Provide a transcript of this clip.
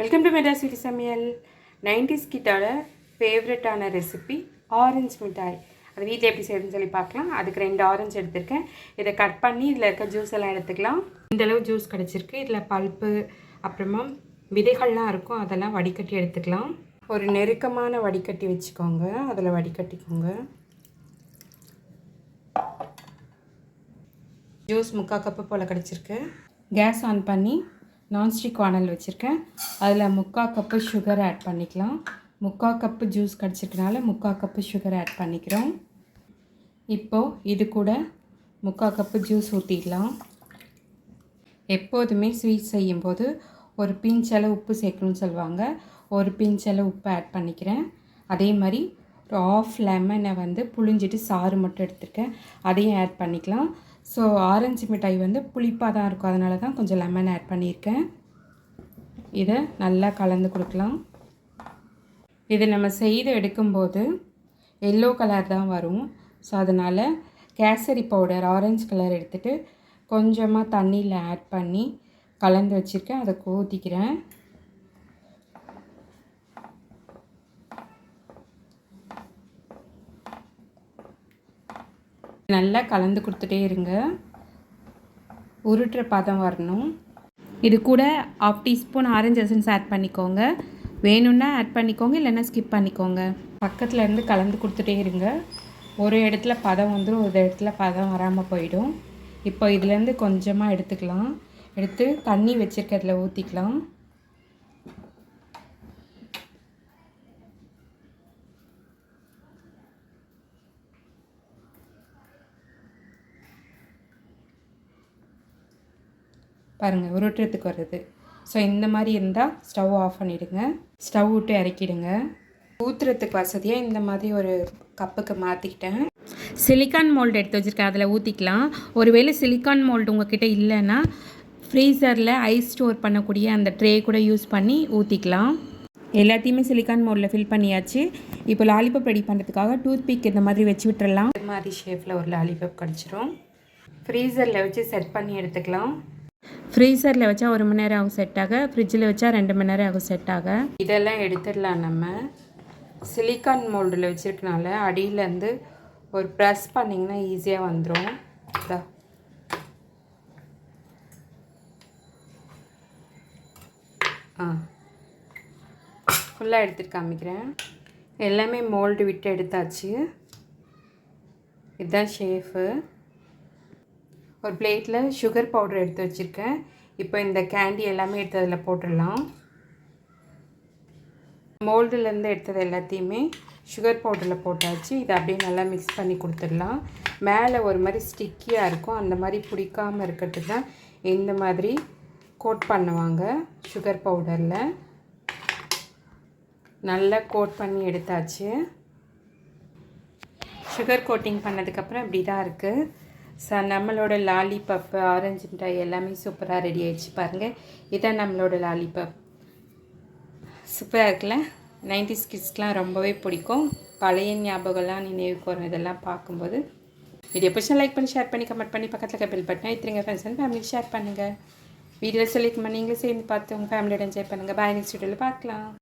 Welcome to Madras city சமையல் nineties கிட்டோட ஃபேவரட்டான ரெசிபி ஆரஞ்சு மிட்டாய். அது வீட்டில் எப்படி செய்யறதுன்னு சொல்லி பார்க்கலாம். அதுக்கு ரெண்டு ஆரஞ்சு எடுத்திருக்கேன். இதை கட் பண்ணி இதில் இருக்க ஜூஸ் எல்லாம் எடுத்துக்கலாம். இந்தளவு ஜூஸ் கிடச்சிருக்கு. இதில் பல்ப்பு அப்புறமா விதைகள்லாம் இருக்கும். அதெல்லாம் வடிகட்டி எடுத்துக்கலாம். ஒரு நெருக்கமான வடிகட்டி வச்சுக்கோங்க. அதில் வடிகட்டிக்கோங்க. ஜூஸ் முக்கால் கப்பு போல் கிடச்சிருக்கு. கேஸ் ஆன் பண்ணி நான்ஸ்டிக் வானல் வச்சுருக்கேன். அதில் முக்கால் கப்பு சுகர் ஆட் பண்ணிக்கலாம். முக்கால் கப்பு ஜூஸ் கிடச்சிருக்கனால முக்கால் கப்பு சுகர் ஆட் பண்ணிக்கிறோம். இப்போது இது கூட முக்கால் கப்பு ஜூஸ் ஊற்றிக்கலாம் எப்போதுமே ஸ்வீட் செய்யும்போது ஒரு பிஞ்சில் உப்பு சேர்க்கணும்னு சொல்லுவாங்க. ஒரு பிஞ்சில் உப்பு ஆட் பண்ணிக்கிறேன். அதே மாதிரி ஒரு ஆஃப் லெமனை வந்து புழிஞ்சிட்டு சாறு மட்டும் எடுத்துருக்கேன். அதையும் ஆட் பண்ணிக்கலாம். ஸோ ஆரஞ்சு மிட்டாய் வந்து புளிப்பாக தான் இருக்கும். அதனால தான் கொஞ்சம் லெமன் ஆட் பண்ணியிருக்கேன். இதை நல்லா கலந்து கொடுக்கலாம். இது நம்ம செய்து எடுக்கும்போது எல்லோ கலர் தான் வரும். ஸோ அதனால் கேசரி பவுடர் ஆரஞ்சு கலர் எடுத்துகிட்டு கொஞ்சமாக தண்ணியில் ஆட் பண்ணி கலந்து வச்சுருக்கேன். அதை கோத்திக்கிறேன் நல்லா கலந்து கொடுத்துட்டே இருங்க. உருட்டுற பதம் வரணும். இது கூட half teaspoon orange essence add பண்ணிக்கோங்க. வேணும்னா ஆட் பண்ணிக்கோங்க இல்லைன்னா ஸ்கிப் பண்ணிக்கோங்க. பக்கத்தில் இருந்து கலந்து கொடுத்துட்டே இருங்க. ஒரு இடத்துல பதம் வந்துடும் ஒரு இடத்துல பதம் வராமல் போயிடும். இப்போ இதுலேருந்து கொஞ்சமாக எடுத்துக்கலாம். எடுத்து தண்ணி வச்சுருக்கிறதுல ஊற்றிக்கலாம் பாருங்கள் உருட்டுறதுக்கு வருது ஸோ இந்த மாதிரி இருந்தால் ஸ்டவ் ஆஃப் பண்ணிவிடுங்க ஸ்டவ் விட்டு இறக்கிடுங்க. ஊற்றுறதுக்கு வசதியாக இந்த மாதிரி ஒரு கப்புக்கு மாற்றிக்கிட்டேன் சிலிக்கான் மோல்டு எடுத்து வச்சுருக்கேன் அதில் ஊற்றிக்கலாம் ஒருவேளை சிலிக்கான் மோல்டு உங்ககிட்ட இல்லைன்னா ஃப்ரீசரில் ஐஸ் ஸ்டோர் பண்ணக்கூடிய அந்த ட்ரே கூட யூஸ் பண்ணி ஊற்றிக்கலாம் எல்லாத்தையுமே சிலிக்கான் மோல்டில் ஃபில் பண்ணியாச்சு. இப்போ லாலிபப் ரெடி பண்ணுறதுக்காக டூத் பிக் இந்த மாதிரி வச்சு விட்டுறலாம். இந்த மாதிரி ஷேப்பில் ஒரு லாலிபப் கிடச்சிரும். ஃப்ரீசரில் வச்சு செட் பண்ணி எடுத்துக்கலாம். ஃப்ரீசரில் வச்சா ஒரு மணி நேரம் ஆகும் செட் ஆக. ஃப்ரிட்ஜில் வச்சா ரெண்டு மணி நேரம் ஆகும் செட் ஆக. இதெல்லாம் எடுத்துடலாம் நம்ம. சிலிக்கான் மோல்டில் வச்சுருக்கனால அடியிலேருந்து ஒரு ப்ரெஸ் பண்ணிங்கன்னா ஈஸியாக வந்துடும் இதா. ஆ. ஃபுல்லாக எடுத்துட்டு காமிக்கிறேன். எல்லாமே மோல்டு விட்டு எடுத்தாச்சு. இதுதான் ஷேஃபு ஒரு பிளேட்டில் சுகர் பவுடர் எடுத்து வச்சுருக்கேன். இப்போ இந்த கேண்டி எல்லாமே எடுத்து அதில் போட்டுடலாம். மோல்டுலேருந்து எடுத்தது எல்லாத்தையுமே சுகர் பவுடரில் போட்டாச்சு. இதை அப்படியே நல்லா மிக்ஸ் பண்ணி கொடுத்துடலாம். மேலே ஒரு மாதிரி ஸ்டிக்கியாக இருக்கும். அந்த மாதிரி பிடிக்காமல் இருக்கிறதுக்கு தான் இந்த மாதிரி கோட் பண்ணுவாங்க சுகர் பவுடரில் நல்லா கோட் பண்ணி எடுத்தாச்சு. சுகர் கோட்டிங் பண்ணதுக்கப்புறம் இப்படி தான் இருக்குது சார் நம்மளோட லாலிபப்பு ஆரஞ்சு மிட்டாய் எல்லாமே சூப்பராக ரெடி ஆகிடுச்சு பாருங்கள் இதான் நம்மளோட லாலிபப். சூப்பராக இருக்குல்ல? நைன்டிஸ் கிட்ஸ்க்கெலாம் ரொம்பவே பிடிக்கும். பழைய ஞாபகம்லாம் நினைவுக்கு வரும் இதெல்லாம் பார்க்கும்போது. வீடியோ பிடிச்சா லைக் பண்ணி ஷேர் பண்ணி கமெண்ட் பண்ணி பக்கத்தில் பில் பட்டினா இத்திரிங்க ஃப்ரெண்ட்ஸ் அண்ட் ஃபேமிலி ஷேர் பண்ணுங்கள் வீடியோ சொல்லிக்கமா நீங்களும் சேர்ந்து பார்த்து உங்கள் ஃபேமிலியோட என்ஜாய் பண்ணுங்கள் பாய் நெக்ஸ்ட் வீடியோவில் பார்க்கலாம்.